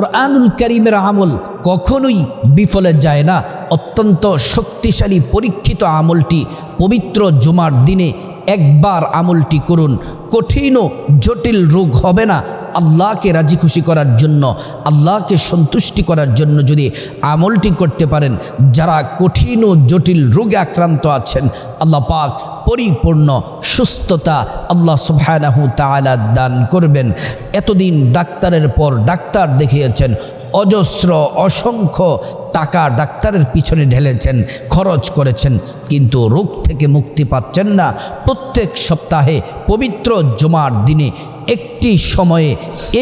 কোরআনুল করিমের আমল কখনোই বিফলে যায় না। অত্যন্ত শক্তিশালী পরীক্ষিত আমলটি পবিত্র জুমার দিনে একবার আমলটি করুন। কঠিন জটিল রোগ হবে না। আল্লাহকে রাজি খুশি করার জন্য, আল্লাহকে সন্তুষ্টি করার জন্য যদি আমলটি করতে পারেন, যারা কঠিন ও জটিল রোগে আক্রান্ত আছেন, আল্লাহ পাক পরিপূর্ণ সুস্থতা আল্লাহ সুবহানাহু তাআলা দান করবেন। এতদিন ডাক্তারের পর ডাক্তার দেখিয়েছেন, অজস্র অসংখ্য টাকা ডাক্তারের পিছনে ঢেলেছেন, খরচ করেছেন, কিন্তু রোগ থেকে মুক্তি পাচ্ছেন না। প্রত্যেক সপ্তাহে পবিত্র জুমার দিনে একটি সময়ে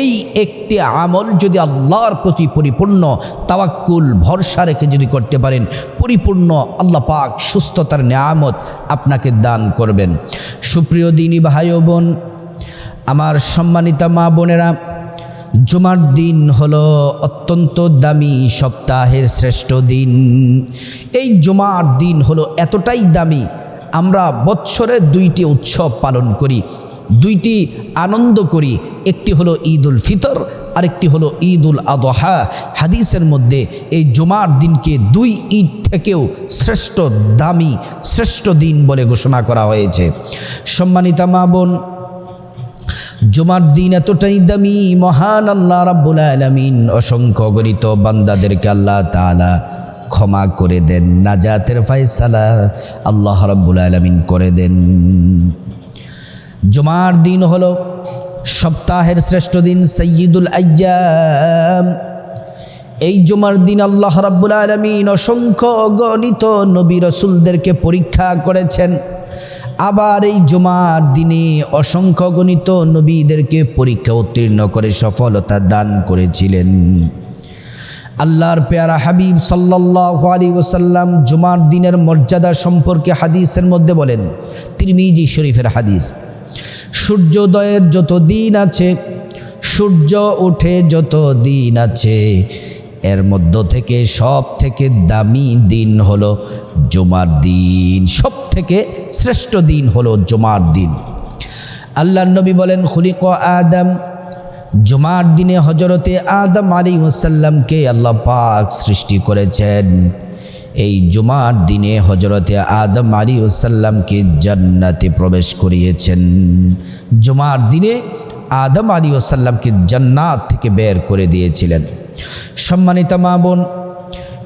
এই একটি আমল যদি আল্লাহর প্রতি পরিপূর্ণ, তাওয়াক্কুল, ভরসা রেখে যদি করতে পারেন, পরিপূর্ণ আল্লাহ পাক সুস্থতার নিয়ামত আপনাকে দান করবেন। সুপ্রিয় দিনী ভাই বোন, আমার সম্মানিতা মা বোনেরা, জুমার দিন হলো অত্যন্ত দামি সপ্তাহের শ্রেষ্ঠ দিন। এই জুমার দিন হলো এতটাই দামি, আমরা বৎসরে দুইটি উৎসব পালন করি। দুইটি আনন্দ করি। একটি হলো ঈদ উল ফিতর, আরেকটি হলো ঈদ উল আদহা। হাদিসের মধ্যে এই জুমার দিনকে দুই ঈদ থেকেও শ্রেষ্ঠ দামি, শ্রেষ্ঠ দিন বলে ঘোষণা করা হয়েছে। সম্মানিতা মা বোন, জুমার দিন এতটাই দামি, মহান আল্লাহ রাব্বুল আলামিন, অসংখ্য গণিত বান্দাদেরকে আল্লাহ তাআলা ক্ষমা করে দেন, নাজাতের ফায়সালা আল্লাহ রাব্বুল আলামিন করে দেন। জুমার দিন হলো সপ্তাহের শ্রেষ্ঠ দিন সৈয়দুল আയ്যাম এই জুমার দিন আল্লাহ রাব্বুল আলামিন অসংখ্য গণিত নবী রসুলদেরকে পরীক্ষা করেছেন। আবার এই জুমার দিনে অসংখ্য গণিত নবীদেরকে পরীক্ষা উত্তীর্ণ করে সফলতা দান করেছিলেন। আল্লাহর পেয়ারা হাবিব সাল্লাহ আলী ওসাল্লাম জুমার দিনের মর্যাদা সম্পর্কে হাদিসের মধ্যে বলেন, তিরমিজি শরীফের হাদিস সূর্যোদয়ের যত দিন আছে, সূর্য ওঠে যত দিন আছে, এর মধ্য থেকে সব থেকে দামি দিন হলো জুমার দিন সব থেকে শ্রেষ্ঠ দিন হলো জুমার দিন। আল্লাহ নবী বলেন, খুলিক আদম। জুমার দিনে হজরতে আদম আলী ওসাল্লামকে আল্লাহ পাক সৃষ্টি করেছেন। এই জুমার দিনে হজরতে আদম আলী ওসাল্লামকে জান্নাতে প্রবেশ করিয়েছেন। জুমার দিনে আদম আলী ওসাল্লামকে জান্নাত থেকে বের করে দিয়েছিলেন। সম্মানিত মা বোন,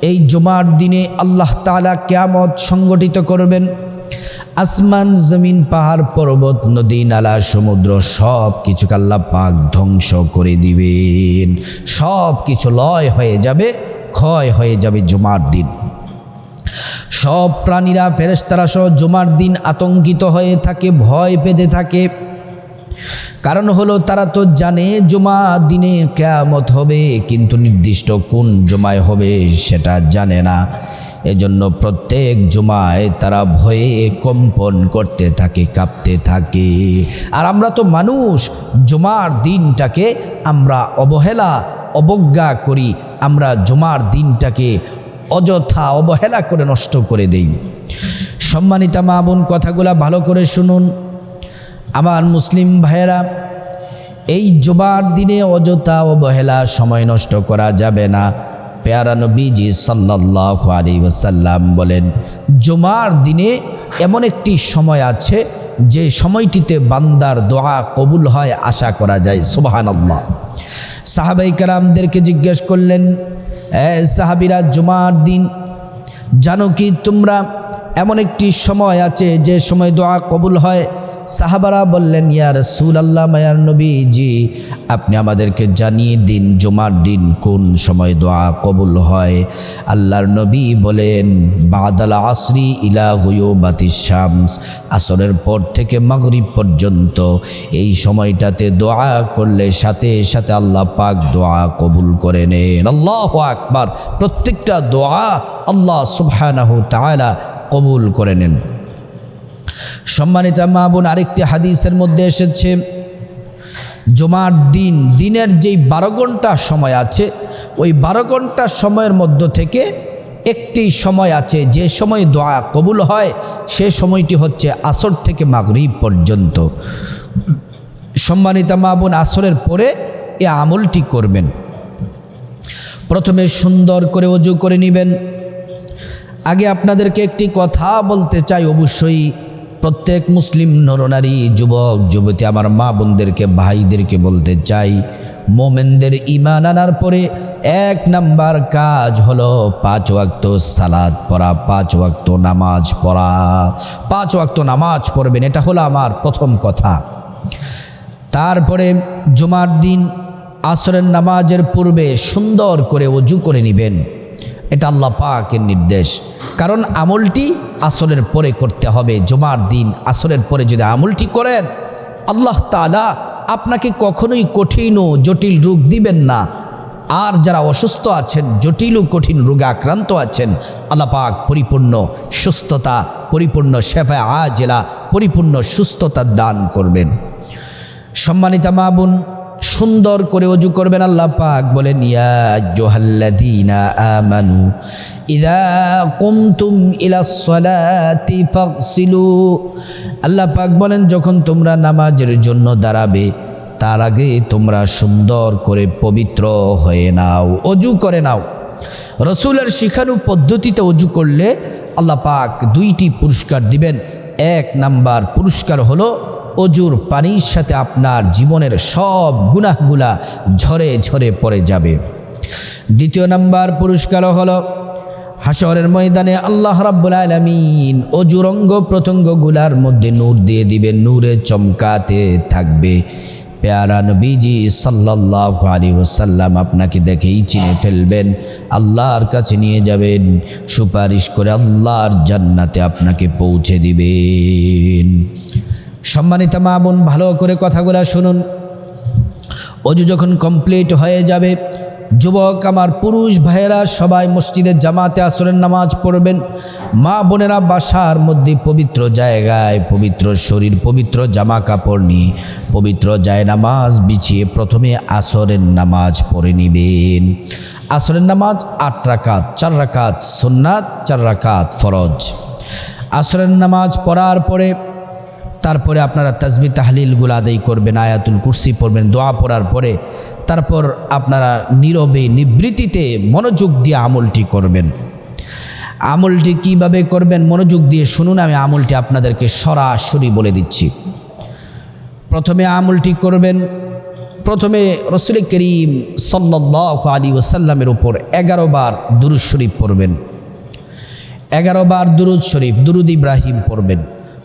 এই জুমার দিনে আল্লাহ তালা কেয়ামত সংগঠিত করবেন। আসমান, জমিন, পাহাড়, পর্বত, নদী, নালা, সমুদ্র সব কিছু আল্লাহ পাক ধ্বংস করে দিবেন। সব কিছু লয় হয়ে যাবে, ক্ষয় হয়ে যাবে জুমার দিন। সব প্রাণীরা ফেরেস্তারা সহ জুমার দিন আতঙ্কিত হয়ে থাকে, ভয় পেতে থাকে। কারণ হলো, তারা তো জানে জুমা দিনে কেয়ামত হবে, কিন্তু নির্দিষ্ট কোন জুমায় হবে সেটা জানে না। এজন্য প্রত্যেক জুমায় তারা ভয়ে কম্পন করতে থাকে, কাঁপতে থাকে। আর আমরা তো মানুষ, জুমার দিনটাকে আমরা অবহেলা, অবজ্ঞা করি। আমরা জুমার দিনটাকে অযথা অবহেলা করে নষ্ট করে দেই। সম্মানিতা মা বোন, কথাগুলা ভালো করে শুনুন। আমার মুসলিম ভাইয়েরা, এই জুমার দিনে অযথা অবহেলা সময় নষ্ট করা যাবে না। পেয়ারা নবীজি সাল্লাহ আলী ওসাল্লাম বলেন, জুমার দিনে এমন একটি সময় আছে যে সময়টিতে বান্দার দোয়া কবুল হয় আশা করা যায়। সুবাহান আল্লাহ সাহাবাই কারামদেরকে জিজ্ঞেস করলেন সাহাবিরা, জুমার দিন, জানো কি তোমরা এমন একটি সময় আছে যে সময় দোয়া কবুল হয়। সাহাবারা বললেন ইয়ার রসুল আল্লাহ মায়ার নবী জি আপনি আমাদেরকে জানিয়ে দিন জুমার দিন কোন সময় দোয়া কবুল হয়? আল্লাহর নবী বলেন, বাদাল আসরি ইলা হুয়োবাতি শামস, আসরের পর থেকে মাগরিব পর্যন্ত এই সময়টাতে দোয়া করলে সাথে সাথে আল্লাহ পাক দোয়া কবুল করে নেন। আল্লাহ আকবার, প্রত্যেকটা দোয়া আল্লাহ সুবহানাহু তাআলা কবুল করে নেন। সম্মানিত মা বোন, আরেকটি হাদিসের মধ্যে এসেছে, জমার দিন, দিনের যেই বারো ঘণ্টা সময় আছে, ওই বারো ঘণ্টা সময়ের মধ্য থেকে একটি সময় আছে, যে সময় দোয়া কবুল হয়, সে সময়টি হচ্ছে আসর থেকে মাগরিব পর্যন্ত। সম্মানিতা মা বোন, আসরের পরে এ আমলটি করবেন। প্রথমে সুন্দর করে অজু করে নেবেন। আগে আপনাদেরকে একটি কথা বলতে চাই অবশ্যই। প্রত্যেক মুসলিম নরনারী, যুবক, যুবতী, আমার মা বোনদেরকে, ভাইদেরকে বলতে চাই, মোমেনদের ইমান আনার পরে এক নাম্বার কাজ হলো পাঁচ ওয়াক্ত সালাদ পড়া, পাঁচ ওয়াক্ত নামাজ পড়া। পাঁচ ওয়াক্ত নামাজ পড়বেন, এটা হলো আমার প্রথম কথা। তারপরে জুমার দিন আসরের নামাজের পূর্বে সুন্দর করে অজু করে নেবেন। এটা আল্লাহ পাকের নির্দেশ। কারণ আমলটি আসরের পরে করতে হবে, জমার দিন আসরের পরে যদি আমলটি করেন, আল্লাহ তালা আপনাকে কখনোই কঠিন ও জটিল রোগ দিবেন না। আর যারা অসুস্থ আছেন, জটিল ও কঠিন রোগে আক্রান্ত আছেন, আল্লাহ পাক পরিপূর্ণ সুস্থতা, পরিপূর্ণ শেফা আজেলা, পরিপূর্ণ সুস্থতা দান করবেন। সম্মানিতা মা বোন সুন্দর করে অজু করবেন আল্লাহ পাক। বলেন, ইয়া জোহাল্লাদিনা আমানু ইদা কুমতুম ইলা সলাতি ফাগসিলু। আল্লাহ পাক বলেন, যখন তোমরা নামাজের জন্য দাঁড়াবে, তার আগে তোমরা সুন্দর করে পবিত্র হয়ে নাও, অজু করে নাও। রসুলের শিখানু পদ্ধতিতে অজু করলে আল্লাহ পাক দুইটি পুরস্কার দিবেন। এক নাম্বার পুরস্কার হলো অজুর পানির সাথে আপনার জীবনের সব গুনাহগুলা ঝরে ঝরে পড়ে যাবে। দ্বিতীয় নাম্বার পুরস্কার হলো হাসরের ময়দানে আল্লাহ রাব্বুল আলামিন অজুর অঙ্গ প্রত্যঙ্গগুলার মধ্যে নূর দিয়ে দিবেন, নূরে চমকাতে থাকবে। পেয়ারা নবীজি সাল্লাল্লাহু আলাইহি ওয়াসাল্লাম আপনাকে দেখেই চিনে ফেলবেন, আল্লাহর কাছে নিয়ে যাবেন, সুপারিশ করে আল্লাহর জান্নাতে আপনাকে পৌঁছে দিবেন। সম্মানিত মা বোন, ভালো করে কথাগুলো শুনুন। অজু যখন কমপ্লিট হয়ে যাবে, যুবক আমার পুরুষ ভাইয়েরা সবাই মসজিদের জামাতে আসরের নামাজ পড়বেন। মা বোনেরা বাসার মধ্যে পবিত্র জায়গায়, পবিত্র শরীর, পবিত্র জামা কাপড় নিয়ে পবিত্র যায় নামাজ বিছিয়ে প্রথমে আসরের নামাজ পড়ে নেবেন। আসরের নামাজ আট রাকাত, চার রাকাত সুন্নাত, চার রাকাত ফরজ। আসরের নামাজ পড়ার পরে তারপরে আপনারা তাজবি তাহলিলগুলো আদায় করবেন, আয়াতুল কুরসি পড়বেন, দোয়া পড়ার পরে তারপর আপনারা নীরবে নিবৃত্তিতে মনোযোগ দিয়ে আমলটি করবেন। আমলটি কীভাবে করবেন মনোযোগ দিয়ে শুনুন, আমি আমলটি আপনাদেরকে সরাসরি বলে দিচ্ছি। প্রথমে আমলটি করবেন, প্রথমে রসুল করিম সাল্লাহ আলী ওসাল্লামের উপর এগারো বার দুরুদ শরীফ পড়বেন। এগারো বার দুরুদ শরীফ, দুরুদ ইব্রাহিম পড়বেন।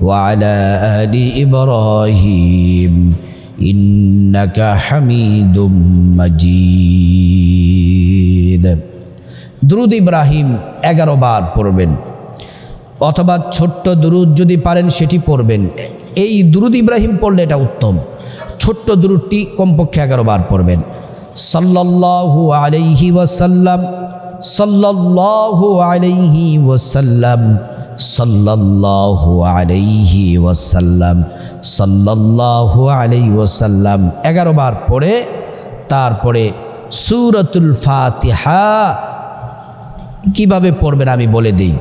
وعلى آل إبراهيم إنك حميد مجيد দ্রুদ ইব্রাহিম এগারো বার পড়বেন অথবা ছোট্ট দুরুদ যদি পারেন সেটি পড়বেন এই দুরুদ ইব্রাহিম পড়লে এটা উত্তম ছোট্ট দুরুদটি কমপক্ষে এগারো বার পড়বেন সাল্লাল্লাহু আলাইহি ওয়াসাল্লাম সাল্লাল্লাহু আলাইহি ওয়াসাল্লাম সাল্লাল্লাহু আলাইহি ওয়াসাল্লাম, সাল্লাল্লাহু আলাইহি ওয়াসাল্লাম, এগারো বার পড়ে, তারপরে সুরতুল ফাতিহা কীভাবে পড়বেন আমি বলে দিই।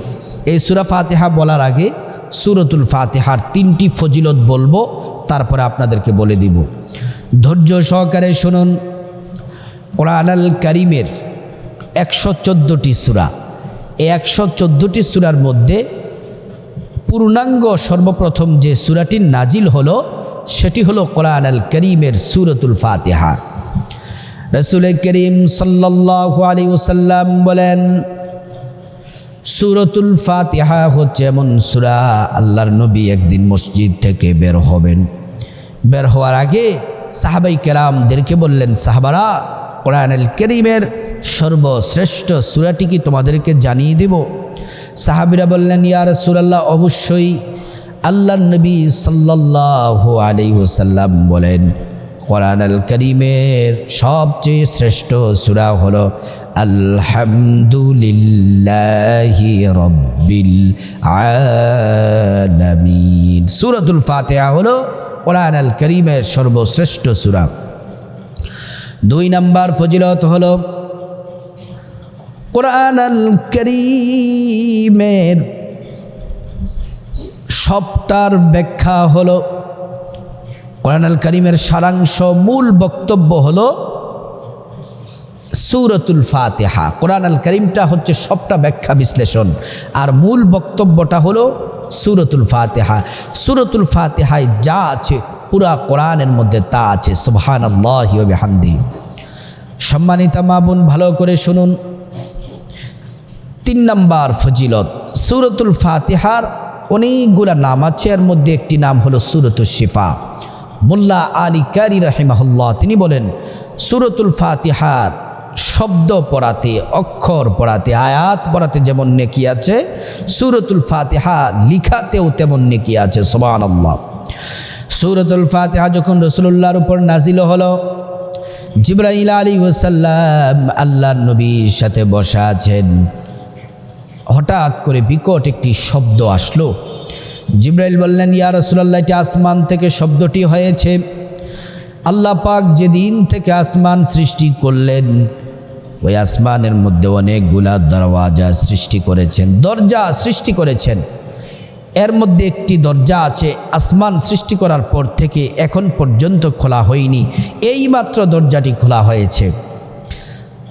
এই সুরা ফাতিহা বলার আগে সুরতুল ফাতিহার তিনটি ফজিলত বলব, তারপরে আপনাদেরকে বলে দিব। ধৈর্য সহকারে শুনুন কোরআন আল করিমের একশো চোদ্দোটি সুরা। এই একশো চোদ্দোটি সুরার মধ্যে পূর্ণাঙ্গ সর্বপ্রথম যে সুরাটি নাজিল হলো, সেটি হলো কোরআন আল করিমের সুরতুল ফাতিহা। রসুল করিম সাল্লাহ আলী ওসাল্লাম বলেন, সুরতুল ফাতিহা হচ্ছে এমন সুরা আল্লাহর নবী একদিন মসজিদ থেকে বের হবেন। বের হওয়ার আগে সাহাবাই কেরামদেরকে বললেন, সাহাবারা, কোরআন আল করিমের সর্বশ্রেষ্ঠ সুরাটি কি তোমাদেরকে জানিয়ে দেব? সাহাবিরা বললেন ইয়ার সুরাল্লাহ অবশ্যই আল্লাহ নবী সাল্লাহ আলি ওসাল্লাম বলেন কোরআন আল করিমের সবচেয়ে শ্রেষ্ঠ সুরা হলো, আলহামদুলিল্লাহি রব্বিল আলামিন। সুরাতুল ফাতিহা হলো কোরআন আল করিমের সর্বশ্রেষ্ঠ সুরা। দুই নাম্বার ফজিলত হলো কোরআন আল করিমের সবটার ব্যাখ্যা হলো কোরআন আল করিমের সারাংশ মূল বক্তব্য হলো সুরতুল ফাতেহা। কোরআন আল করিমটা হচ্ছে সবটা ব্যাখ্যা বিশ্লেষণ, আর মূল বক্তব্যটা হলো সুরতুল ফাতেহা। সুরতুল ফাতেহায় যা আছে, পুরা কোরআনের মধ্যে তা আছে। সুবহান আল্লাহ হামদি সম্মানিতা মা বোন, ভালো করে শুনুন। তিন নম্বর ফজিলত, সুরতুল ফাতেহার অনেকগুলা নাম আছে, এর মধ্যে একটি নাম হলো সুরতুল শিফা। মোল্লা আলী কারি রাহিমাহুল্লাহ, তিনি বলেন, সুরতুল ফাতিহার শব্দ পড়াতে, অক্ষর পড়াতে, আয়াত পড়াতে যেমন নেকি আছে, সুরতুল ফাতিহা লিখাতেও তেমন নেকি আছে সোবান আল্লাহ সুরতুল ফাতিহা যখন রসুল্লাহর উপর নাজিল হলো, জিব্রাইল আলী ওসাল্লাম আল্লাহ নবীর সাথে বসা আছেন। হঠাৎ করে বিকট একটি শব্দ আসলো। জিব্রাইল বললেন, ইয়া রসুল্লাহ এটি আসমান থেকে শব্দটি হয়েছে। আল্লাহ পাক যেদিন থেকে আসমান সৃষ্টি করলেন, ওই আসমানের মধ্যে অনেকগুলা দরওয়াজা সৃষ্টি করেছেন, দরজা সৃষ্টি করেছেন। এর মধ্যে একটি দরজা আছে, আসমান সৃষ্টি করার পর থেকে এখন পর্যন্ত খোলা হয়নি। এইমাত্র দরজাটি খোলা হয়েছে।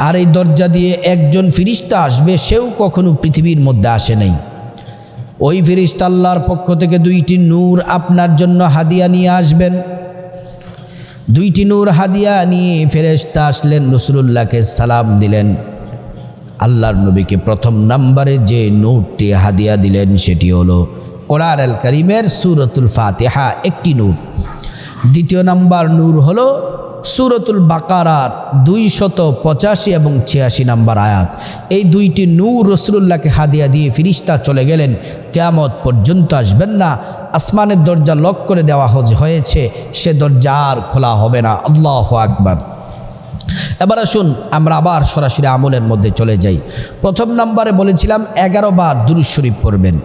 আর এই দরজা দিয়ে একজন ফিরিস্তা আসবে, সেও কখনো পৃথিবীর মধ্যে আসে নাই। ওই ফিরিস্তা আল্লাহর পক্ষ থেকে দুইটি নূর আপনার জন্য হাদিয়া নিয়ে আসবেন। দুইটি নূর হাদিয়া নিয়ে ফেরেস্তা আসলেন রসুল্লাহকে সালাম দিলেন। আল্লাহর নবীকে প্রথম নাম্বারে যে নূরটি হাদিয়া দিলেন, সেটি হলো কোরআন আল করিমের সুরতুল ফাতেহা, একটি নূর। দ্বিতীয় নাম্বার নূর হলো সুরতুল বাকারার দুই শত পঁচাশি এবং ছিয়াশি নাম্বার আয়াত। এই দুইটি নূর রসুল্লাহকে হাদিয়া দিয়ে ফিরিস্তা চলে গেলেন। কেয়ামত পর্যন্ত আসবেন না। আসমানের দরজা লক করে দেওয়া হয়েছে। সে দরজা আর খোলা হবে না। আল্লাহ আকবার। এবার আসুন আমরা আবার সরাসরি আমলের মধ্যে চলে যাই। প্রথম নাম্বারে বলেছিলাম, এগারো বার দুরুজ শরীফ পড়বেন।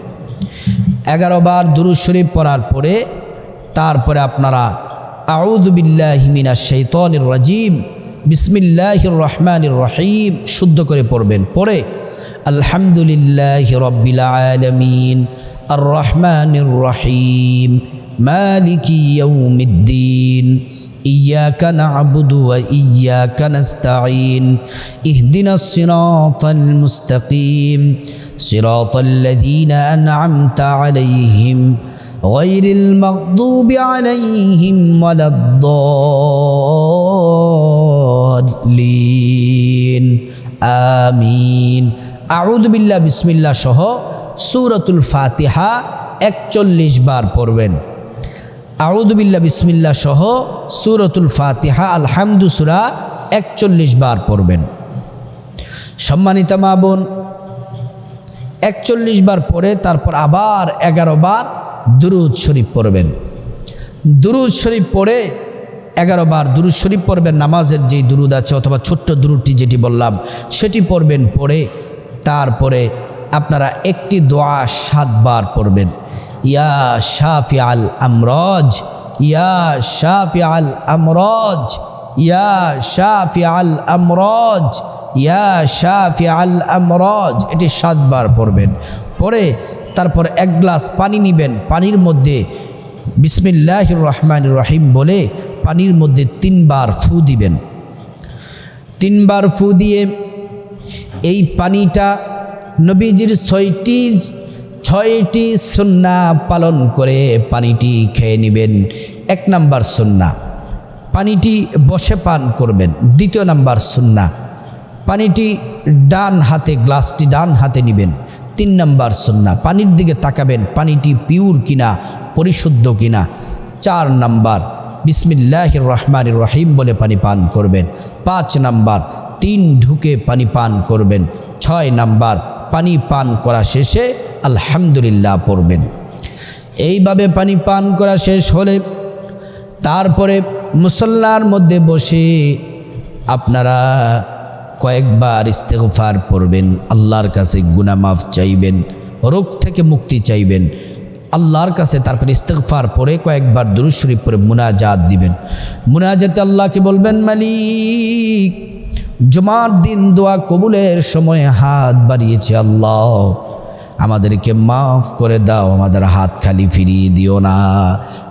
এগারো বার দুরুজ শরীফ পড়ার পরে, তারপরে আপনারা আউদুবিল্লাহিমিনা শৈতনির রাজিম বিসমিল্লাহির রহমানির রহিম শুদ্ধ করে পড়বেন পরে আলহামদুলিল্লাহ রব্বিল আলমিন আর রহমানির রহিম মালিকি ইয়ৌমিদ্দিন إياك نعبد وإياك نستعين اهدنا الصراط المستقيم صراط الذين أنعمت عليهم غير المغضوب عليهم ولا الضالين آمين أعوذ بالله بسم الله সহ সূরাতুল ফাতিহা একচল্লিশ বার পড়বেন আউদুবিল্লা বিসমিল্লা সহ সুরতুল ফাতিহা আলহামদু সুরা একচল্লিশ বার পড়বেন সম্মানিতা মা বোন একচল্লিশ বার পরে তারপর আবার এগারো বার দুরুদ শরীফ পড়বেন। দুরুদ শরীফ পড়ে এগারো বার দুরুদ শরীফ পড়বেন, নামাজের যেই দুরুদ আছে অথবা ছোট্ট দুরুদটি যেটি বললাম, সেটি পড়বেন, পড়ে তারপরে আপনারা একটি দোয়া সাতবার পড়বেন। ইয়া শাফি আল আমরজ, ইয়া শাফি আল আমরজ, ইয়া শাফি আল আমরজ, ইয়া শাফি আল আমরজ, এটি সাতবার পড়বেন। পরে তারপর এক গ্লাস পানি নিবেন। পানির মধ্যে বিসমিল্লাহ রহমান রহিম বলে পানির মধ্যে তিনবার ফু দিবেন। তিনবার ফু দিয়ে এই পানিটা নবীজির ছয়টি ছয়টি সুন্না পালন করে পানিটি খেয়ে নেবেন। এক নাম্বার সুন্না, পানিটি বসে পান করবেন। দ্বিতীয় নাম্বার সুন্না, পানিটি ডান হাতে, গ্লাসটি ডান হাতে নেবেন। তিন নাম্বার সুন্না পানির দিকে তাকাবেন, পানিটি পিওর কিনা, পরিশুদ্ধ কিনা। চার নাম্বার বিসমিল্লাহ রহমান রহিম বলে পানি পান করবেন। পাঁচ নাম্বার, তিন ঢুকে পানি পান করবেন। ছয় নাম্বার, পানি পান করা শেষে আলহামদুলিল্লাহ পড়বেন। এইভাবে পানি পান করা শেষ হলে তারপরে মুসল্লার মধ্যে বসে আপনারা কয়েকবার ইস্তেগফার পড়বেন, আল্লাহর কাছে গুনাহ মাফ চাইবেন, রোগ থেকে মুক্তি চাইবেন, আল্লাহর কাছে তারপর ইস্তেগফার পরে কয়েকবার দুরুদ শরীফ পরে মুনাজাত দিবেন। মুনাজাতে আল্লাহকে বলবেন, মালিক, জমার দিন দোয়া কবুলের সময় হাত বাড়িয়েছে আল্লাহ, আমাদেরকে মাফ করে দাও, আমাদের হাত খালি ফিরিয়ে দিও না।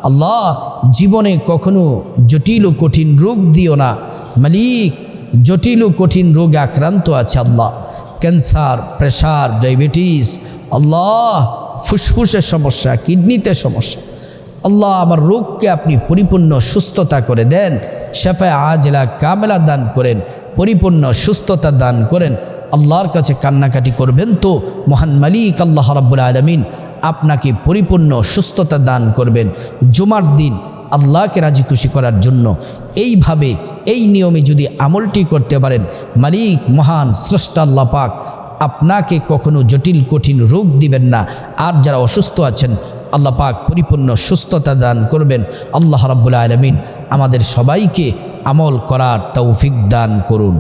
আল্লাহ, জীবনে কখনো জটিল ও কঠিন রূপ দিও না। মালিক জটিল ও কঠিন রোগে আক্রান্ত আছে Allah. Cancer, pressure, diabetes, Allah, ফুসফুসের সমস্যা, কিডনিতে সমস্যা। আল্লাহ আমার রোগকে আপনি পরিপূর্ণ সুস্থতা করে দেন, শেফায় আজলা কামেলা দান করেন, পরিপূর্ণ সুস্থতা দান করেন। আল্লাহর কাছে কান্নাকাটি করবেন তো, মহান মালিক আল্লাহ রাব্বুল আলমিন আপনাকে পরিপূর্ণ সুস্থতা দান করবেন। জুমার দিন আল্লাহকে রাজি খুশি করার জন্য। এইভাবে এই নিয়মে যদি আমলটি করতে পারেন, মালিক, মহান স্রষ্টাল্লা পাক আপনাকে কখনো জটিল, কঠিন রোগ দিবেন না। আর যারা অসুস্থ আছেন, আল্লাহ পাক পরিপূর্ণ সুস্থতা দান করবেন। আল্লাহ রাবুল্লা আলমিন আমাদের সবাইকে আমল করার তৌফিক দান করুন।